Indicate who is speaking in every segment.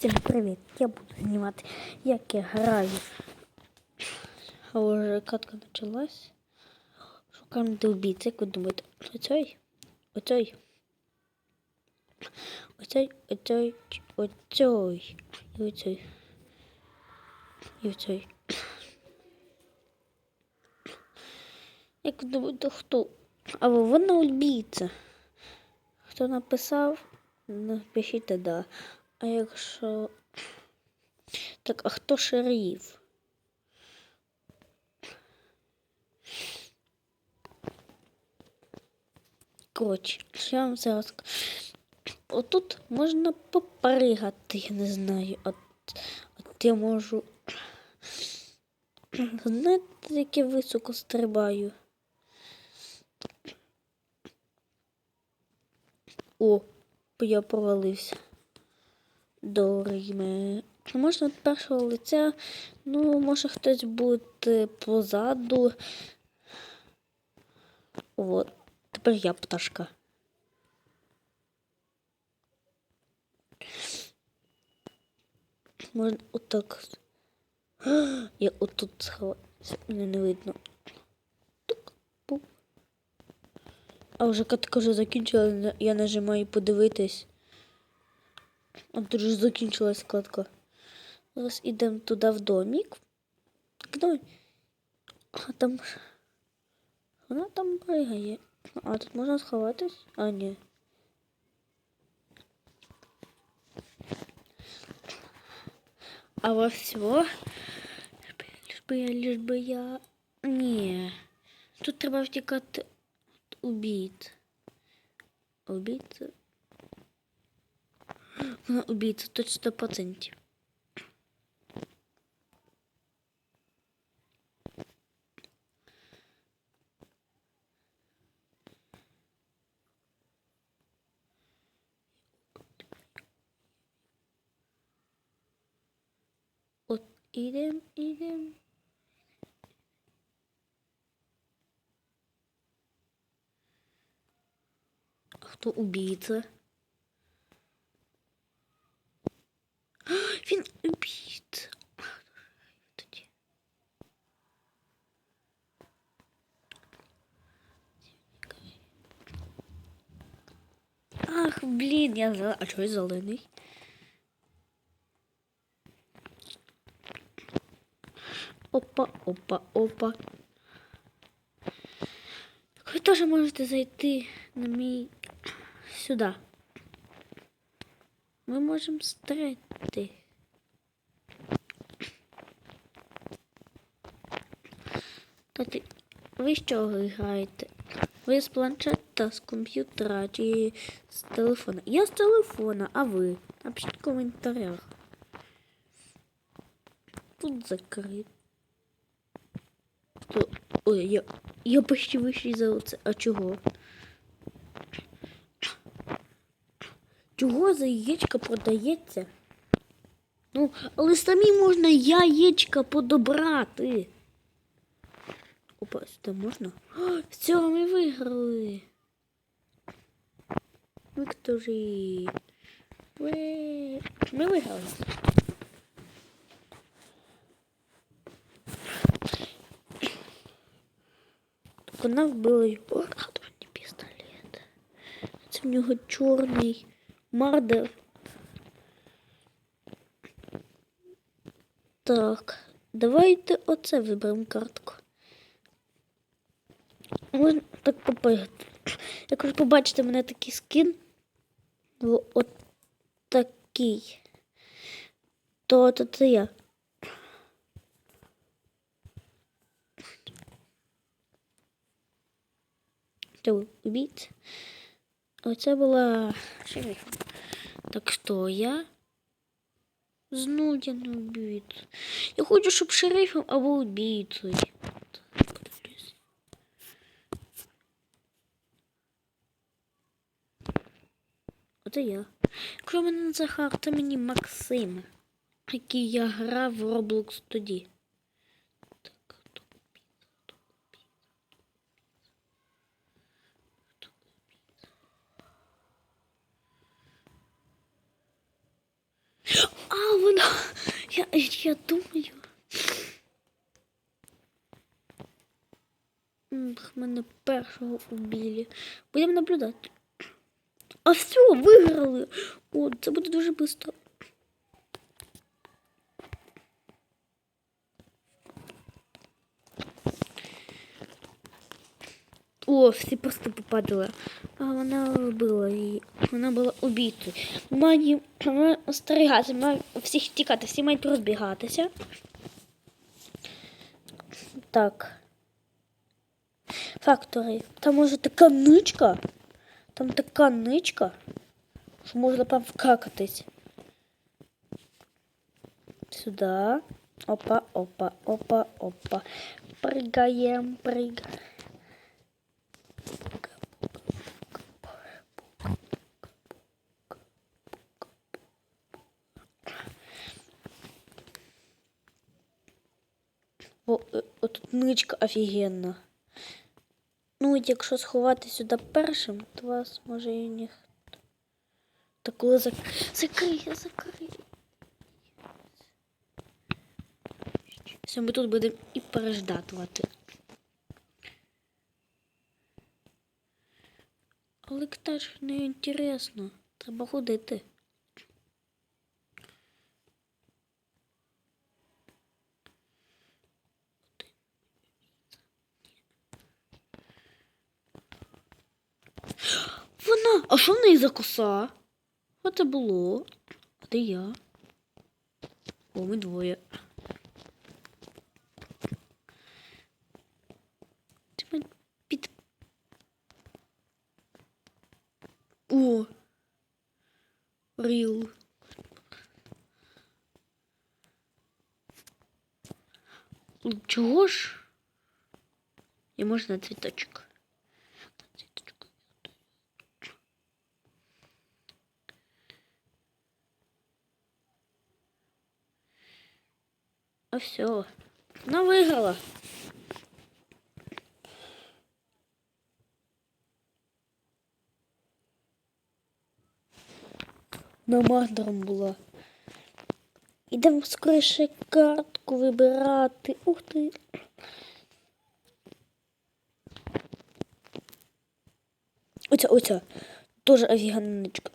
Speaker 1: Всім привіт! Я буду знімати, як я граю. А вже катка почалась. Шукаємо де вбійця, як ви думаєте, оцей? Оцей? Оцей, оцей, оцей. І оцей. І оцей. Як ви думаєте, хто? А вона убійця. Хто написав? Напишіть да. А якщо. Так, а хто шериф? Коротше, що я вам зараз. Отут можна попригати, я не знаю. От, от я можу. Знаєте, як я високо стрибаю? О, я провалився. Добре. Можна від першого лиця, ну, може хтось буде позаду. От, тепер я пташка. Можна отак. Я отут сховаюся. Мене не видно. А вже катка вже закінчила, я нажимаю подивитись. А тут же закінчилась кладка. Зараз ідемо туди в домик. Давай. А там. ж- Вона там пригає. А тут можна сховатись? А, ні. А во всього. Лиш би я, лиш би я. Ні. Тут треба втікати від убійць. Убійця. Вона убийца, тут сто процентів. От ідем, ідем. А Хто убийця? Він убійця. Тоді. Ах, блін, я за... А чого я зелений? Опа, опа, опа. Ви теж можете зайти на мій сюди. Ми можемо стріляти. Кстати, ви з чого граєте? Ви з планшета, з комп'ютера чи з телефона? Я з телефона, а ви? Напишіть в коментарях. Тут закрито. Ой, я, я почти вийшов за оце. А чого? Чого за яєчко продається? Ну, але самі можна яєчка подобрати. Опа, сюди можна? О, все, ми виграли. Вікторі. Ми виграли. Вона вбила його. Радужний пістолет. Це в нього чорний мардер. Так, давайте оце виберемо картку. Можна так попригати. Як ви побачите, в мене такий скін. От такий. То, то це я. Це убийця. Оце була шериф. Так що я знову я не убийця. Я хочу, щоб шерифом або убийцею. Оце я. Якщо Захар, це мені Максим, який я грав в Roblox тоді. Хто убийця. Я, я думаю. Мене першого убили. Будемо наблюдати. А все, виграли. О, це буде дуже швидко. О, всі просто попадали. А вона вбила її. Вона була. Маємо маємо остерігатися, маємо всіх тікати, всі мають розбігатися. Так. Фактори. Там може така ничка. Там така ничка, що можна прям вкакатись. Сюда. Опа, опа, опа, опа. Прыгаем, прыгаем. О, е, отут ничка офігенна. Ну, якщо сховати сюди першим, то вас може і ніхто. Та коли зак... закриє, закриє. Все, ми тут будемо і переждатувати. Але теж не інтересно. Треба ходити. Вона! А що в неї за коса? А це було? А де я? О, ми двоє. Ти під. О! Ріл. Чого ж? І можна цвіточок. А все. Она выиграла. На мардером була. Ідемо скоріше картку вибирати. Ух ти. Оця, оця. Тоже офіганничка.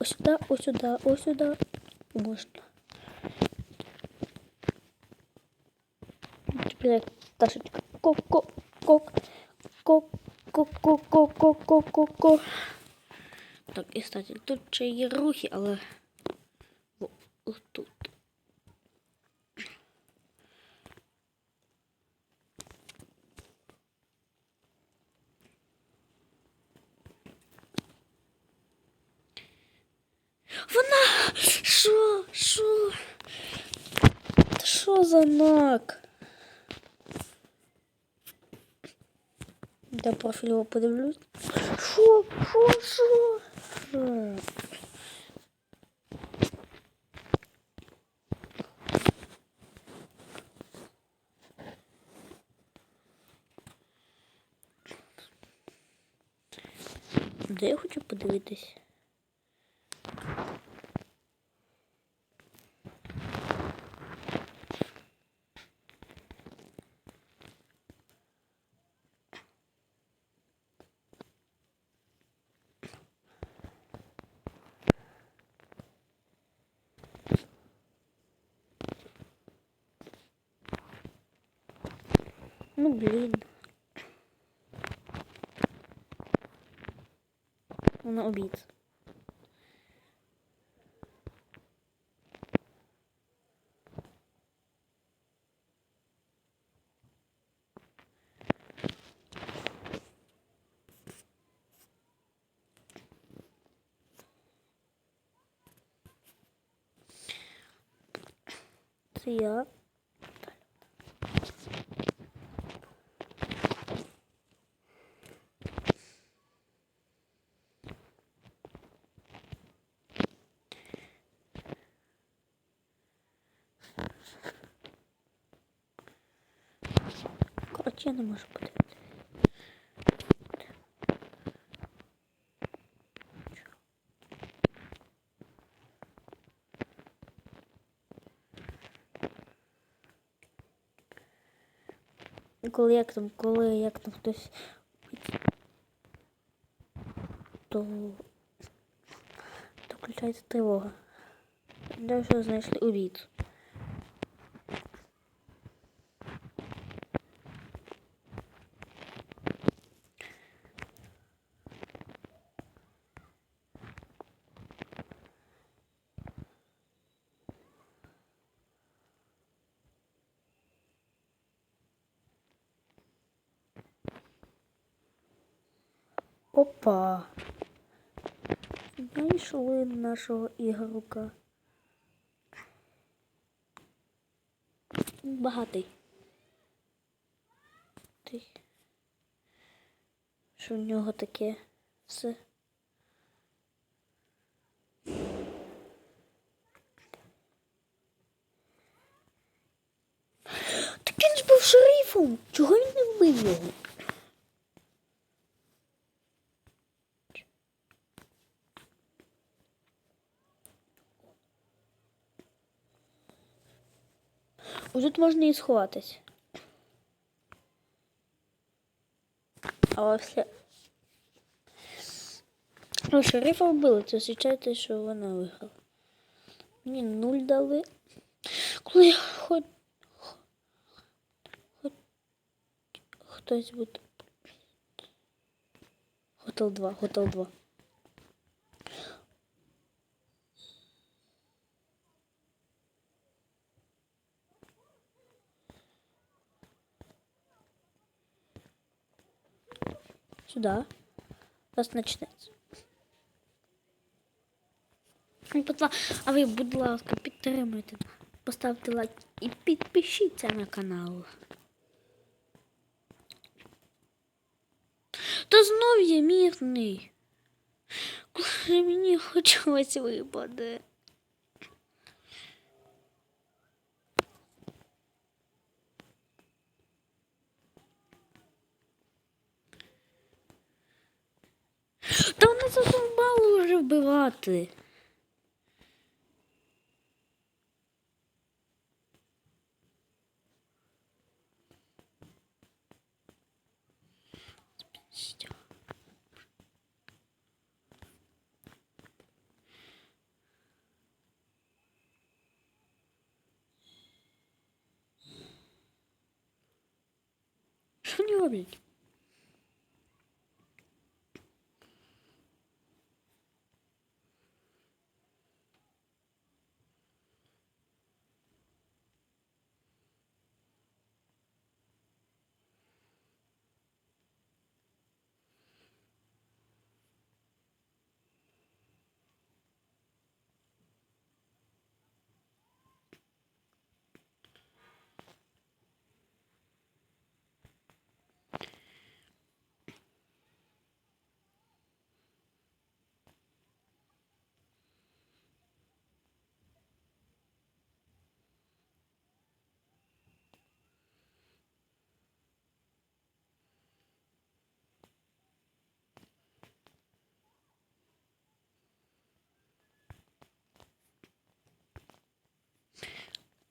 Speaker 1: Ось сюди, ось сюди, ось сюди. Можна. Тепер як ташечка. Ко-ко, кок, кок, ко-ко-ко-ко-ко-ко. Так, і кстати, тут ще є рухи, але... за нак? Да пофіль его подивлюсь. Шо? Шо? Шо? Шо? Я хочу подивитись? Ну, блин. Вона убийца. Це я. Че не можу подивитися. Коли як там, коли як там хтось то то включається тривога. Де вже знайшли убійцю. Опа. Знайшли нашого ігрока. Багатий. Ти. Що в нього таке все? Так він ж був шерифом. Чого він не вбив його? Ось тут можна і сховатись. А все. Ну, шерифа вбили, це означає, що вона виграла. Мені нуль дали. Коли я хоч... хтось буде. Готел 2, Готел 2. Сюда. Зараз почнеться. Ну, будь ла- А ви, будь ласка, підтримуйте, поставте лайк і підпишіться на канал. Та знов є мірний. Коли мені хоч ось випаде. Вбивати. Що вони роблять?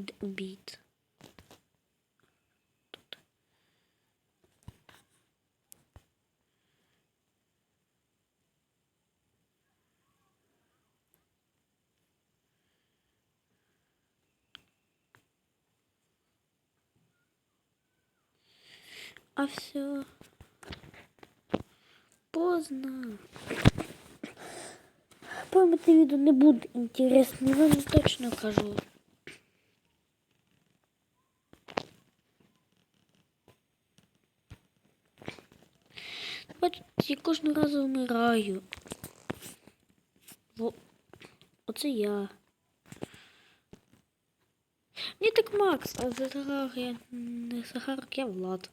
Speaker 1: Од- Убийц. Тут. А все. Поздно. По-моему, это видео не будет интересно, я вам точно кажу. Бачите, я кожного разу вмираю. Во. Оце я. Ні, так Макс, а Захар я не Захар, я Влад.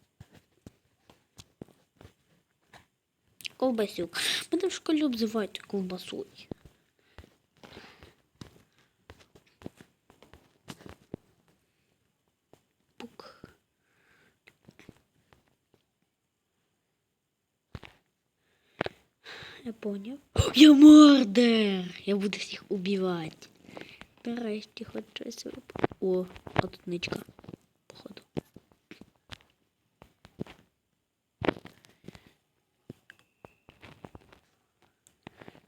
Speaker 1: Ковбасюк. Мене в школі обзивають ковбасою. Не поняв. Я мордер! Я буду всіх убивати. Нарешті хоч щось випало. О, а ничка, походу.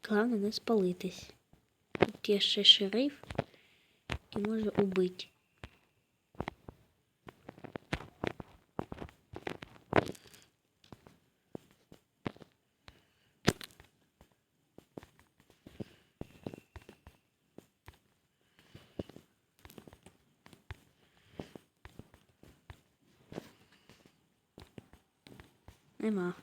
Speaker 1: Главное не спалитись. Тут є ще шериф і може убити. Нема.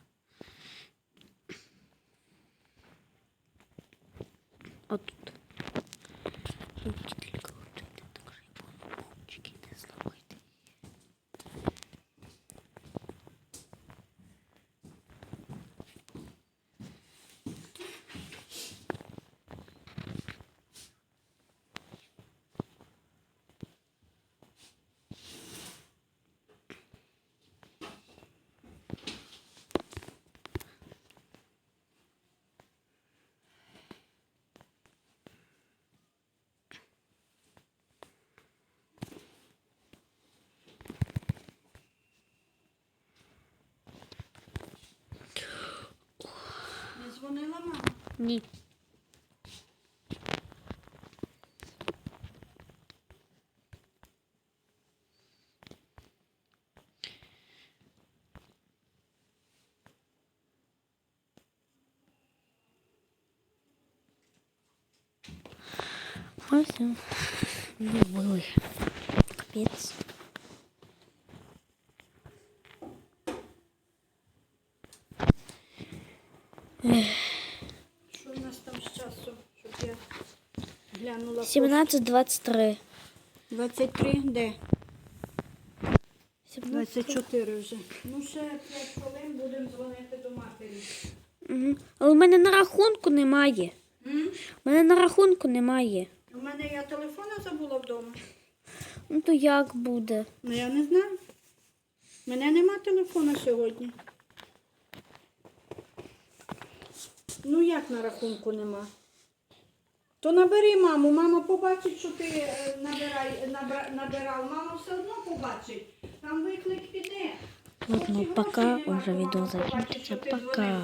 Speaker 2: Дзвонила мама?
Speaker 1: Ні. Ось он. Не. Капець.
Speaker 2: 17,
Speaker 1: 23.
Speaker 2: 23 де? 24 вже. Ну, ще 5 хвилин будемо дзвонити до матері.
Speaker 1: Угу. Але в мене на рахунку немає. У мене на рахунку немає.
Speaker 2: У мене я телефона забула вдома.
Speaker 1: Ну то як буде?
Speaker 2: Ну я не знаю. У мене нема телефона сьогодні. Ну як на рахунку нема? То набери маму, мама побачить, що ти е, набирай, набра- набирав. Мама все одно побачить. Там виклик піде.
Speaker 1: Ладно, пока, уже відео закінчиться. Пока.